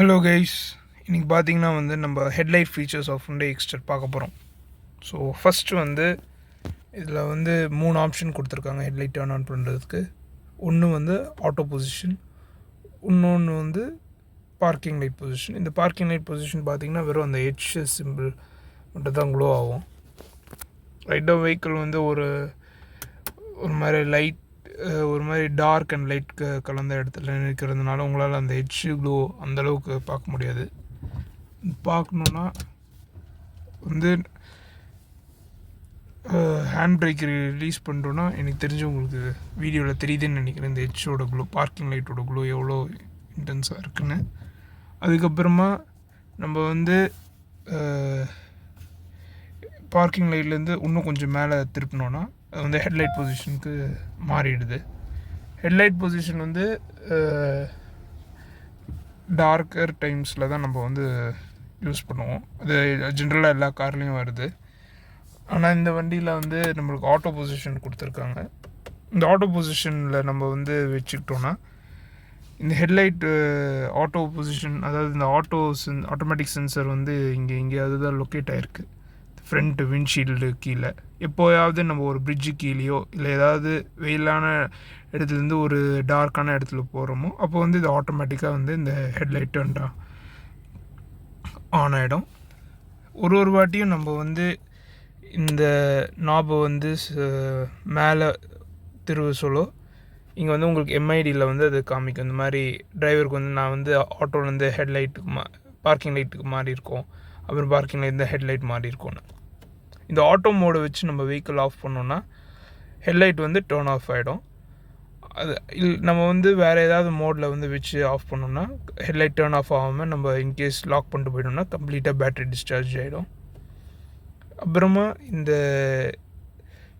Hello guys இன்றைக்கி பார்த்தீங்கன்னா வந்து நம்ம headlight features of Hyundai Exter பார்க்க போகிறோம் ஸோ ஃபஸ்ட்டு வந்து இதில் வந்து மூணு ஆப்ஷன் கொடுத்துருக்காங்க ஹெட்லைட் டர்ன் ஆன் பண்ணுறதுக்கு ஒன்று வந்து ஆட்டோ பொசிஷன் இன்னொன்று வந்து பார்க்கிங் லைட் பொசிஷன் இந்த பார்க்கிங் லைட் பொசிஷன் பார்த்தீங்கன்னா வெறும் அந்த ஹெச் சிம்பிள் மட்டும் தான் க்ளோ ஆகும். ரைட்டாக வெஹிக்கிள் வந்து ஒரு ஒரு மாதிரி லைட் ஒரு மாதிரி டார்க் அண்ட் லைட் கலந்த இடத்துல நிற்கிறதுனால உங்களால் அந்த ஹெச் க்ளோ அந்தளவுக்கு பார்க்க முடியாது. பார்க்கணுன்னா வந்து ஹேண்ட் பிரேக் ரிலீஸ் பண்ணுறோன்னா எனக்கு தெரிஞ்சு உங்களுக்கு வீடியோவில் தெரியுதுன்னு நினைக்கிறேன். இந்த ஹெச்சோட க்ளோ பார்க்கிங் லைட்டோட க்ளோ எவ்வளோ இன்டென்ஸாக இருக்குன்னு. அதுக்கப்புறமா நம்ம வந்து பார்க்கிங் லைட்லேருந்து இன்னும் கொஞ்சம் மேலே திருப்பினோன்னா வந்து ஹெட்லைட் பொசிஷனுக்கு மாறிடுது. ஹெட்லைட் பொசிஷன் வந்து டார்க்கர் டைம்ஸில் தான் நம்ம வந்து யூஸ் பண்ணுவோம். அது ஜென்ரலாக எல்லா கார்லேயும் வருது. ஆனால் இந்த வண்டியில் வந்து நம்மளுக்கு ஆட்டோ பொசிஷன் கொடுத்துருக்காங்க. இந்த ஆட்டோ பொசிஷனில் நம்ம வந்து வச்சுக்கிட்டோன்னா இந்த ஹெட்லைட் ஆட்டோ பொசிஷன் அதாவது இந்த ஆட்டோ சென் ஆட்டோமேட்டிக் சென்சர் வந்து இங்கே எங்கேயாவது தான் லொக்கேட் ஆகிருக்கு ஃப்ரண்ட் விண்ட்ஷீல்டு கீழே. எப்போயாவது நம்ம ஒரு பிரிட்ஜு கீழேயோ இல்லை ஏதாவது வெயிலான இடத்துலேருந்து ஒரு டார்க்கான இடத்துல போகிறோமோ அப்போ வந்து இது ஆட்டோமேட்டிக்காக வந்து இந்த ஹெட்லைட் டர்ன்டா ஆன் ஆகிடும் ஒரு ஒரு வாட்டியும் நம்ம வந்து இந்த நாபை வந்து மேலே திருவு சொல்லோ இங்கே வந்து உங்களுக்கு எம்ஐடியில் வந்து அது காமிக்கும். இந்த மாதிரி டிரைவருக்கு வந்து நான் வந்து ஆட்டோலேருந்து ஹெட்லைட்டுக்கு மா பார்க்கிங் லைட்டுக்கு மாறி இருக்கோம் அப்புறம் பார்க்கிங் லைட் ஹெட்லைட் மாறி இருக்கோன்னு இந்த ஆட்டோ மோடை வச்சு நம்ம வெஹிக்கிள் ஆஃப் பண்ணோன்னா ஹெட்லைட் வந்து டேர்ன் ஆஃப் ஆகிடும் அது இல் நம்ம வந்து வேறு ஏதாவது மோடில் வந்து வச்சு ஆஃப் பண்ணோம்னா ஹெட்லைட் டேர்ன் ஆஃப் ஆகாமல் நம்ம இன்கேஸ் லாக் பண்ணிட்டு போயிட்டோம்னா கம்ப்ளீட்டாக பேட்ரி டிஸ்சார்ஜ் ஆகிடும் அப்புறமா இந்த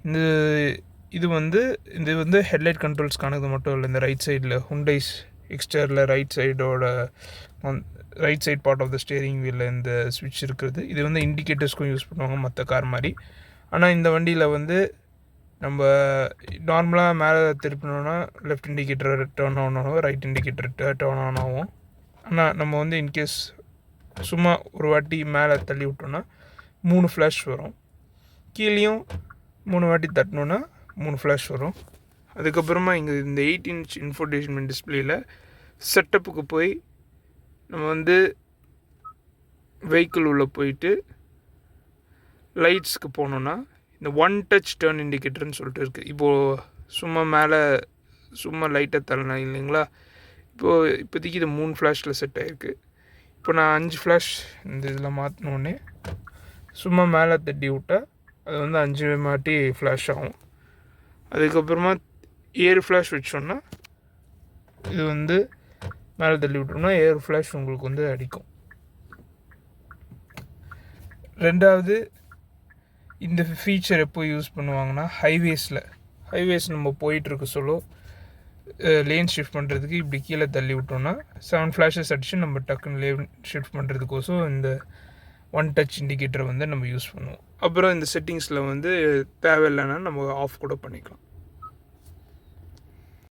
இந்த இது வந்து இது வந்து ஹெட்லைட் கண்ட்ரோல்ஸ்க்கானது மட்டும் இல்லை இந்த ரைட் சைடில் ஹுண்டைஸ் எக்ஸ்டரில் right சைடோட right side part of the steering வீலில் இந்த ஸ்விட்ச் இருக்கிறது. இது வந்து இண்டிகேட்டர்ஸ்க்கும் யூஸ் பண்ணுவாங்க மற்ற கார் மாதிரி. ஆனால் இந்த வண்டியில் வந்து நம்ம நார்மலாக மேலே திருப்பினோன்னா லெஃப்ட் இண்டிகேட்டர் டேர்ன் ஆன் ஆகும் ரைட் இண்டிகேட்டர் டேர்ன் ஆன் ஆகும். ஆனால் நம்ம வந்து இன்கேஸ் சும்மா ஒரு வாட்டி மேலே தள்ளி விட்டோன்னா மூணு ஃப்ளாஷ் வரும். கீழேயும் மூணு வாட்டி தட்டினோன்னா மூணு ஃப்ளாஷ் வரும். அதுக்கப்புறமா இங்கே இந்த எயிட் இன்ச் இன்ஃபோர்டேஷ்மெண்ட் டிஸ்பிளேயில் செட்டப்புக்கு போய் நம்ம வந்து வெஹிக்கிள் உள்ளே போயிட்டு லைட்ஸ்க்கு போனோன்னா இந்த ஒன் டச் டேர்ன் இண்டிகேட்டர்னு சொல்லிட்டு இருக்குது இப்போது சும்மா மேலே சும்மா லைட்டாக தரலாம் இல்லைங்களா? இப்போது இப்போதைக்கு இது மூணு ஃப்ளாஷில் செட் ஆகிருக்கு இப்போ நான் அஞ்சு ஃப்ளாஷ் இந்த இதில் மாற்றினோடனே சும்மா மேலே தட்டி விட்டால் அது வந்து அஞ்சு மாட்டி ஃப்ளாஷ் ஆகும். அதுக்கப்புறமா ஏழு ஃப்ளாஷ் வச்சோன்னா இது வந்து மேலே தள்ளி விட்டோம்னா ஏர் ஃப்ளாஷ் உங்களுக்கு வந்து அடிக்கும். ரெண்டாவது இந்த ஃபீச்சர் எப்போ யூஸ் பண்ணுவாங்கன்னா ஹைவேஸில் ஹைவேஸ் நம்ம போயிட்டுருக்க சொல்லோ லேன் ஷிஃப்ட் பண்ணுறதுக்கு இப்படி கீழே தள்ளி விட்டோம்னா செவன் ஃப்ளாஷஸ் அடித்து நம்ம டக்குன்னு லேன் ஷிஃப்ட் பண்ணுறதுக்கோசம் இந்த ஒன் டச் இண்டிகேட்டரை வந்து நம்ம யூஸ் பண்ணுவோம். அப்புறம் இந்த செட்டிங்ஸில் வந்து தேவையில்லைன்னா நம்ம ஆஃப் கூட பண்ணிக்கலாம்.